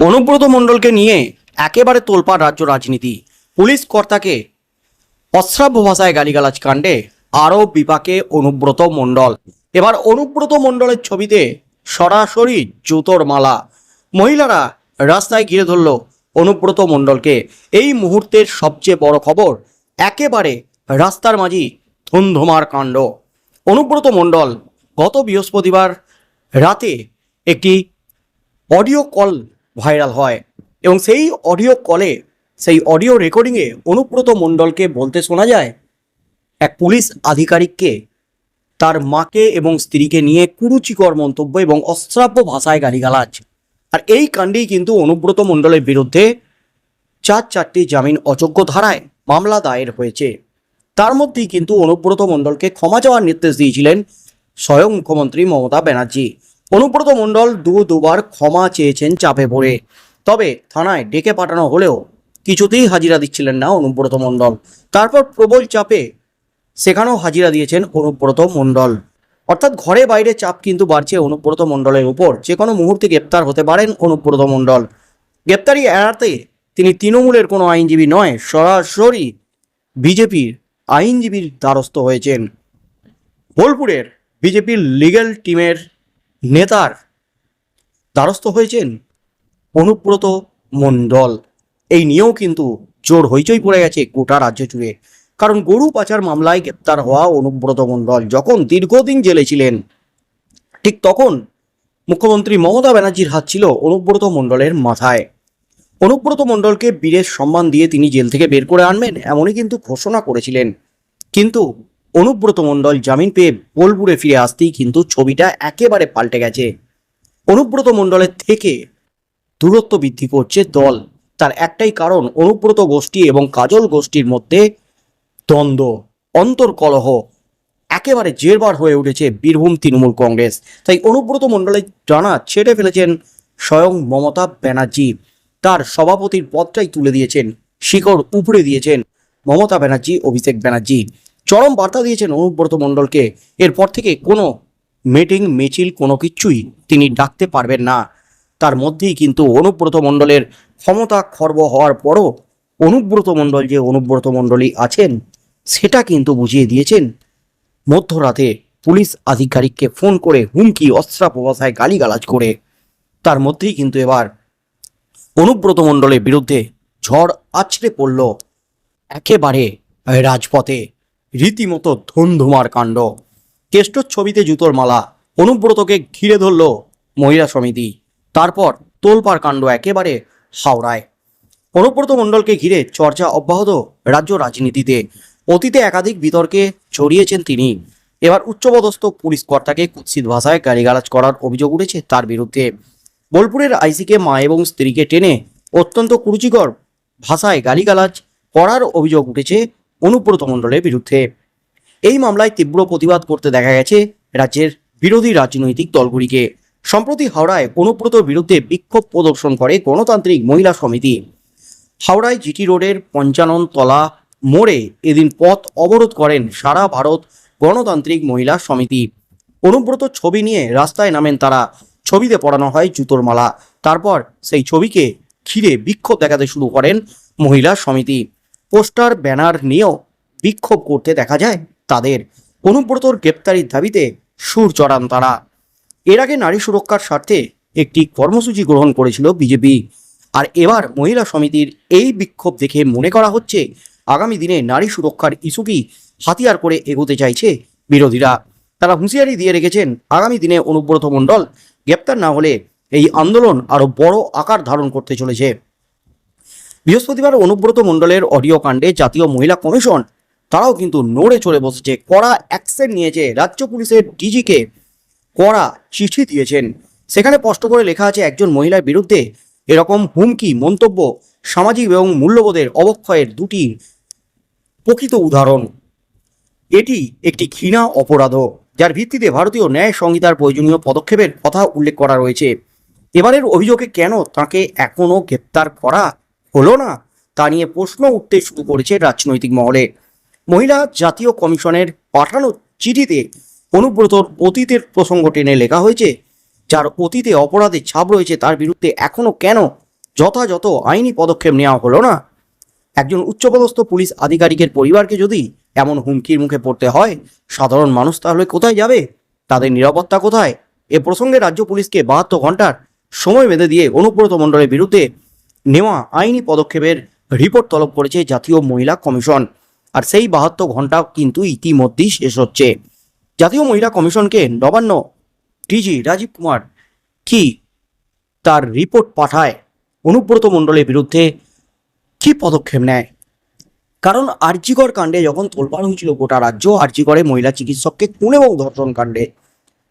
অনুব্রত মণ্ডলকে নিয়ে একেবারে তোলপাড় রাজ্য রাজনীতি। পুলিশ কর্তাকে অশ্রাব্য ভাষায় গালিগালাজ কাণ্ডে আরও বিপাকে অনুব্রত মণ্ডল। এবার অনুব্রত মণ্ডলের ছবিতে সরাসরি জুতোর মালা। মহিলারা রাস্তায় ঘিরে ধরল অনুব্রত মণ্ডলকে। এই মুহূর্তের সবচেয়ে বড় খবর, একেবারে রাস্তার মাঝি ধুমধুমার কাণ্ড। অনুব্রত মণ্ডল গত বৃহস্পতিবার রাতে একটি অডিও কল ভাইরাল হয়। এবং সেই অডিও কলে সেই অডিও রেকর্ডিংয়ে অনুব্রত মণ্ডলকে বলতে শোনা যায়, এক পুলিশ আধিকারিককে তার মাকে এবং স্ত্রীকে নিয়ে কুরুচিকর মন্তব্য এবং অশ্রাব্য ভাষায় গালিগালাজ। আর এই কাণ্ডেই কিন্তু অনুব্রত মণ্ডলের বিরুদ্ধে চার চারটি জামিন অযোগ্য ধারায় মামলা দায়ের হয়েছে। তার মধ্যেই কিন্তু অনুব্রত মণ্ডলকে ক্ষমা চাওয়ার নির্দেশ দিয়েছিলেন স্বয়ং মুখ্যমন্ত্রী মমতা ব্যানার্জি। অনুব্রত মণ্ডল দু দুবার ক্ষমা চেয়েছেন চাপে পড়ে। তবে থানায় ডেকে পাঠানো হলেও কিছুতেই হাজিরা দিচ্ছিলেন না অনুব্রত মণ্ডল। তারপর প্রবল চাপে সেখানেও হাজিরা দিয়েছেন অনুব্রত মণ্ডল। অর্থাৎ ঘরে বাইরে চাপ কিন্তু বাড়ছে অনুব্রত মণ্ডলের উপর। যে কোনো মুহূর্তে গ্রেপ্তার হতে পারেন অনুব্রত মণ্ডল। গ্রেপ্তারি এড়াতে তিনি তৃণমূলের কোনো আইনজীবী নয়, সরাসরি বিজেপির আইনজীবীর দ্বারস্থ হয়েছেন। বোলপুরের বিজেপির লিগ্যাল টিমের নেতার দ্বারস্থ হয়েছেন অনুব্রত মণ্ডল। এই নিয়েও কিন্তু জোর হইচই পড়ে গেছে গোটা রাজ্য জুড়ে। কারণ গরু পাচার মামলায় গ্রেপ্তার হওয়া অনুব্রত মণ্ডল যখন দীর্ঘদিন জেলে ছিলেন, ঠিক তখন মুখ্যমন্ত্রী মমতা ব্যানার্জির হাত ছিল অনুব্রত মণ্ডলের মাথায়। অনুব্রত মণ্ডলকে বীরের সম্মান দিয়ে তিনি জেল থেকে বের করে আনবেন, এমনই কিন্তু ঘোষণা করেছিলেন। কিন্তু অনুব্রত মণ্ডল জামিন পেয়ে বোলপুরে ফিরে আসতেই কিন্তু ছবিটা একেবারে পাল্টে গেছে। অনুব্রত মণ্ডলের থেকে দূরত্ব বৃদ্ধি করছে দল। তার একটাই কারণ, অনুব্রত গোষ্ঠী এবং কাজল গোষ্ঠীর মধ্যে দ্বন্দ্ব, অন্তর্কলহ, একেবারে জেরবার হয়ে উঠেছে বীরভূম তৃণমূল কংগ্রেস। তাই অনুব্রত মণ্ডলের জানা ছেড়ে ফেলেছেন স্বয়ং মমতা ব্যানার্জি। তার সভাপতির পদটাই তুলে দিয়েছেন, শিকড় উপড়ে দিয়েছেন মমতা ব্যানার্জি, অভিষেক ব্যানার্জি। চরম বার্তা দিয়েছেন অনুব্রত মণ্ডলকে। এরপর থেকে কোনো মিটিং, মিছিল কোনো কিছুই তিনি ডাকতে পারবেন না। তার মধ্যেই কিন্তু অনুব্রত মণ্ডলের ক্ষমতা খর্ব হওয়ার পরও অনুব্রত মণ্ডল যে অনুব্রত মণ্ডলী আছেন, সেটা কিন্তু বুঝিয়ে দিয়েছেন। মধ্যরাতে পুলিশ আধিকারিককে ফোন করে হুমকি অস্ত্রা প্রবাসায় গালিগালাজ করে। তার মধ্যেই কিন্তু এবার অনুব্রত মণ্ডলের বিরুদ্ধে ঝড় আছড়ে পড়ল একেবারে রাজপথে। রীতিমতো ধুমধুমার কাণ্ড। কেষ্টর ছবিতে জুতোর মালা, অনুব্রতকে ঘিরে ধরল মহিলা সমিতি। তারপর তোলপার কাণ্ড একেবারে হাওড়ায়। অনুব্রত মণ্ডলকে ঘিরে চর্চা অব্যাহত রাজ্য রাজনীতিতে। অতীতে একাধিক বিতর্কে জড়িয়েছেন তিনি। এবার উচ্চপদস্থ পুলিশ কর্তাকে কুৎসিত ভাষায় গালিগালাজ করার অভিযোগ উঠেছে তার বিরুদ্ধে। বোলপুরের আইসিকে মা এবং স্ত্রীকে টেনে অত্যন্ত কুরুচিকর ভাষায় গালিগালাজ করার অভিযোগ উঠেছে অনুব্রত মণ্ডলের বিরুদ্ধে। এই মামলায় তীব্র প্রতিবাদ করতে দেখা গেছে রাজ্যের বিরোধী রাজনৈতিক দলগুলিকে। সম্প্রতি হাওড়ায় অনুব্রতর বিরুদ্ধে বিক্ষোভ প্রদর্শন করে গণতান্ত্রিক মহিলা সমিতি। হাওড়ায় জিটি রোডের পঞ্চানন তলা মোড়ে এদিন পথ অবরোধ করেন সারা ভারত গণতান্ত্রিক মহিলা সমিতি। অনুব্রত ছবি নিয়ে রাস্তায় নামেন তারা। ছবিতে পড়ানো হয় জুতোর মালা। তারপর সেই ছবিকে ঘিরে বিক্ষোভ দেখাতে শুরু করেন মহিলা সমিতি। পোস্টার, ব্যানার নিয়েও বিক্ষোভ করতে দেখা যায়। তাদের অনুব্রতর গ্রেপ্তারির দাবিতে সুর চড়ান তারা। এর আগে নারী সুরক্ষার স্বার্থে একটি কর্মসূচি গ্রহণ করেছিল বিজেপি। আর এবার মহিলা সমিতির এই বিক্ষোভ দেখে মনে করা হচ্ছে, আগামী দিনে নারী সুরক্ষার ইস্যুকেই হাতিয়ার করে এগোতে চাইছে বিরোধীরা। তারা হুঁশিয়ারি দিয়ে রেখেছেন, আগামী দিনে অনুব্রত মণ্ডল গ্রেপ্তার না হলে এই আন্দোলন আরও বড় আকার ধারণ করতে চলেছে। বৃহস্পতিবার অনুব্রত মণ্ডলের অডিও কাণ্ডে জাতীয় মহিলা কমিশন, তারাও কিন্তু নড়ে চড়ে বসেছে। কড়া অ্যাকশন নিয়েছে রাজ্য পুলিশের ডিজিকে। কড়া চিঠি দিয়েছেন। সেখানে স্পষ্ট করে লেখা আছে, একজন মহিলার বিরুদ্ধে এরকম হুমকি, মন্তব্য, সামাজিক এবং মূল্যবোধের অবক্ষয়ের দুটি প্রকৃত উদাহরণ। এটি একটি ঘৃণা অপরাধও, যার ভিত্তিতে ভারতীয় ন্যায় সংহিতার প্রয়োজনীয় পদক্ষেপের কথা উল্লেখ করা রয়েছে। এবারের অভিযোগে কেন তাকে এখনও গ্রেপ্তার করা হলো না তা নিয়ে প্রশ্ন উঠতে শুরু করেছে রাজনৈতিক মহলে। মহিলা জাতীয় কমিশনের পাঠানো চিঠিতে অনুব্রতর অতীতের প্রসঙ্গ টেনে লেখা হয়েছে, যার অতীতে অপরাধের ছাপ রয়েছে তার বিরুদ্ধে এখনও কেন যথাযথ আইনি পদক্ষেপ নেওয়া হলো না? একজন উচ্চপদস্থ পুলিশ আধিকারিকের পরিবারকে যদি এমন হুমকির মুখে পড়তে হয়, সাধারণ মানুষ তাহলে কোথায় যাবে? তাদের নিরাপত্তা কোথায়? এ প্রসঙ্গে রাজ্য পুলিশকে বাহাত্তর ঘণ্টার সময় বেঁধে দিয়ে অনুব্রত মণ্ডলের বিরুদ্ধে নেওয়া আইনি পদক্ষেপের রিপোর্ট তলব করেছে জাতীয় মহিলা কমিশন। আর সেই বাহাত্তর ঘণ্টা কিন্তু ইতিমধ্যেই শেষ হচ্ছে। জাতীয় মহিলা কমিশনকে নবান্ন ডিজি রাজীব কুমার কি তার রিপোর্ট পাঠায়? অনুব্রত মণ্ডলের বিরুদ্ধে কি পদক্ষেপ নেয়? কারণ আর্জিকর কাণ্ডে যখন তোলপাড় হয়েছিল গোটা রাজ্য, আর্জিকরে মহিলা চিকিৎসককে খুন এবং ধর্ষণ কাণ্ডে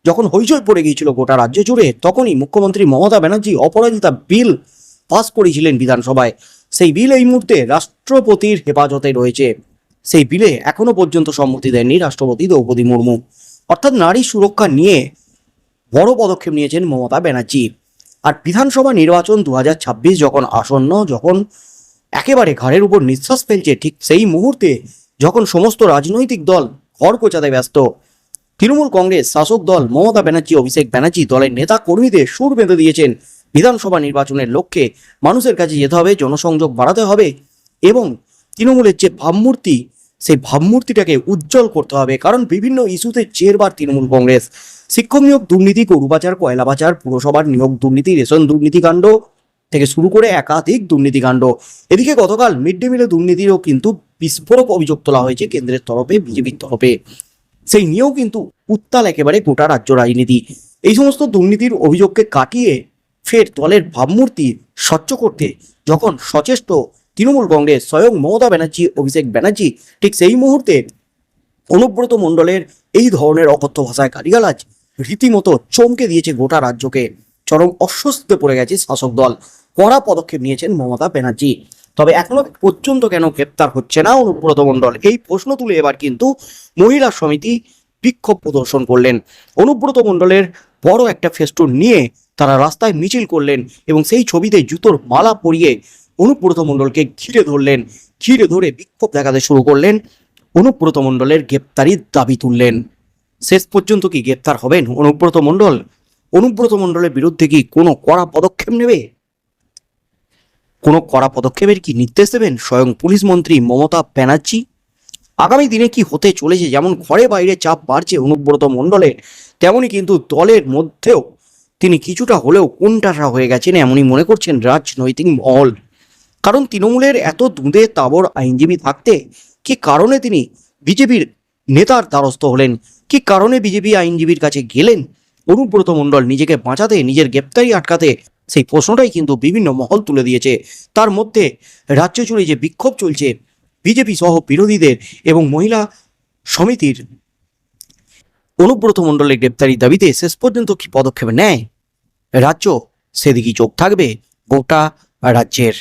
যখন হইচই পড়ে গিয়েছিল গোটা রাজ্য জুড়ে, তখনই মুখ্যমন্ত্রী মমতা ব্যানার্জি অপরাজিতা বিল পাস করেছিলেন বিধানসভায়। সেই বিল এই মুহূর্তে রাষ্ট্রপতির হেফাজতে রয়েছে। সেই বিলে এখনও পর্যন্ত সম্মতি দেননি রাষ্ট্রপতি দ্রৌপদী মুর্মু। অর্থাৎ নারী সুরক্ষা নিয়ে বড় পদক্ষেপ নিয়েছেন মমতা ব্যানার্জি। আর বিধানসভা নির্বাচন দুহাজার ছাব্বিশ যখন আসন্ন, যখন একেবারে ঘাড়ের উপর নিঃশ্বাস ফেলছে, ঠিক সেই মুহূর্তে যখন সমস্ত রাজনৈতিক দল ঘর কোচাতে ব্যস্ত, তৃণমূল কংগ্রেস শাসক দল মমতা ব্যানার্জি, অভিষেক ব্যানার্জি দলের নেতা কর্মীদের সুর বেঁধে দিয়েছেন। বিধানসভা নির্বাচনের লক্ষ্যে মানুষের কাছে যেতে হবে, জনসংযোগ বাড়াতে হবে এবং তৃণমূলের যে ভাবমূর্তি, সেই ভাবমূর্তিটাকে উজ্জ্বল করতে হবে। কারণ বিভিন্ন ইস্যুতে চেরবার তৃণমূল কংগ্রেস। শিক্ষক নিয়োগ দুর্নীতি গরু পাচার কয়লা পুরসভার নিয়োগ দুর্নীতি, রেশন দুর্নীতিকাণ্ড থেকে শুরু করে একাধিক দুর্নীতিকাণ্ড এদিকে গতকাল মিড ডে মিলে দুর্নীতিরও কিন্তু বিস্ফোরক অভিযোগ তোলা হয়েছে কেন্দ্রের তরফে, বিজেপির তরফে। সেই নিয়েও কিন্তু উত্তাল একেবারে গোটা রাজ্য রাজনীতি। এই সমস্ত দুর্নীতির অভিযোগকে কাটিয়ে ফের দলের ভাবমূর্তি স্বচ্ছ করতে। যখন সচেষ্ট তৃণমূল কংগ্রেস স্বয়ং মমতা ব্যানার্জি, অভিষেক ব্যানার্জি ঠিক সেই মুহূর্তে অনুব্রত মণ্ডলের এই ধরনের অকথ্য ভাষায় গালিগালাজ রীতিমতো চমকে দিয়েছে গোটা রাজ্যকে। চরম অস্বস্তিতে পড়ে গেছে শাসক দল। কড়া পদক্ষেপ নিয়েছেন মমতা ব্যানার্জি। তবে এখনও পর্যন্ত কেন গ্রেপ্তার হচ্ছে না অনুব্রত মণ্ডল? এই প্রশ্ন তুলে এবার কিন্তু মহিলা সমিতি বিক্ষোভ প্রদর্শন করলেন। অনুব্রত মণ্ডলের বড় একটা ফেস্টুন নিয়ে তারা রাস্তায় মিছিল করলেন এবং সেই ছবিতে জুতোর মালা পরিয়ে অনুব্রত মণ্ডলকে ঘিরে ধরলেন। ঘিরে ধরে বিক্ষোভ দেখাতে শুরু করলেন। অনুব্রত মণ্ডলের গ্রেপ্তারির দাবি তুললেন। শেষ পর্যন্ত কি গ্রেপ্তার হবেন অনুব্রত মণ্ডল? অনুব্রত মণ্ডলের বিরুদ্ধে কি কোনো কড়া পদক্ষেপ নেবে? কোনো কড়া পদক্ষেপের কি নির্দেশ দেবেন স্বয়ং পুলিশ মন্ত্রী মমতা ব্যানার্জি? আগামী দিনে কি হতে চলেছে? যেমন ঘরে বাইরে চাপ বাড়ছে অনুব্রত মণ্ডলের তেমনই কিন্তু দলের মধ্যেও তিনি কিছুটা হলেও কোনটাসা হয়ে গেছেন এমনই মনে করছেন রাজনৈতিক মহল। কারণ তৃণমূলের এত দুঁদে তাবর আইনজীবী থাকতে কি কারণে তিনি বিজেপির নেতার দ্বারস্থ হলেন? কি কারণে বিজেপি আইনজীবীর কাছে গেলেন? অনুব্রত মণ্ডল নিজেকে বাঁচাতে, নিজের গ্রেপ্তারি আটকাতে সেই প্রশ্নটাই কিন্তু বিভিন্ন মহল তুলে দিয়েছে। তার মধ্যে রাজ্য জুড়ে যে বিক্ষোভ চলছে বিজেপি সহ বিরোধীদের এবং মহিলা সমিতির অনুব্রত মণ্ডলের গ্রেপ্তারির দাবিতে শেষ পর্যন্ত কি পদক্ষেপ নেয়? রাজ্য, সেদিকেই চোখ থাকবে গোটা রাজ্যের।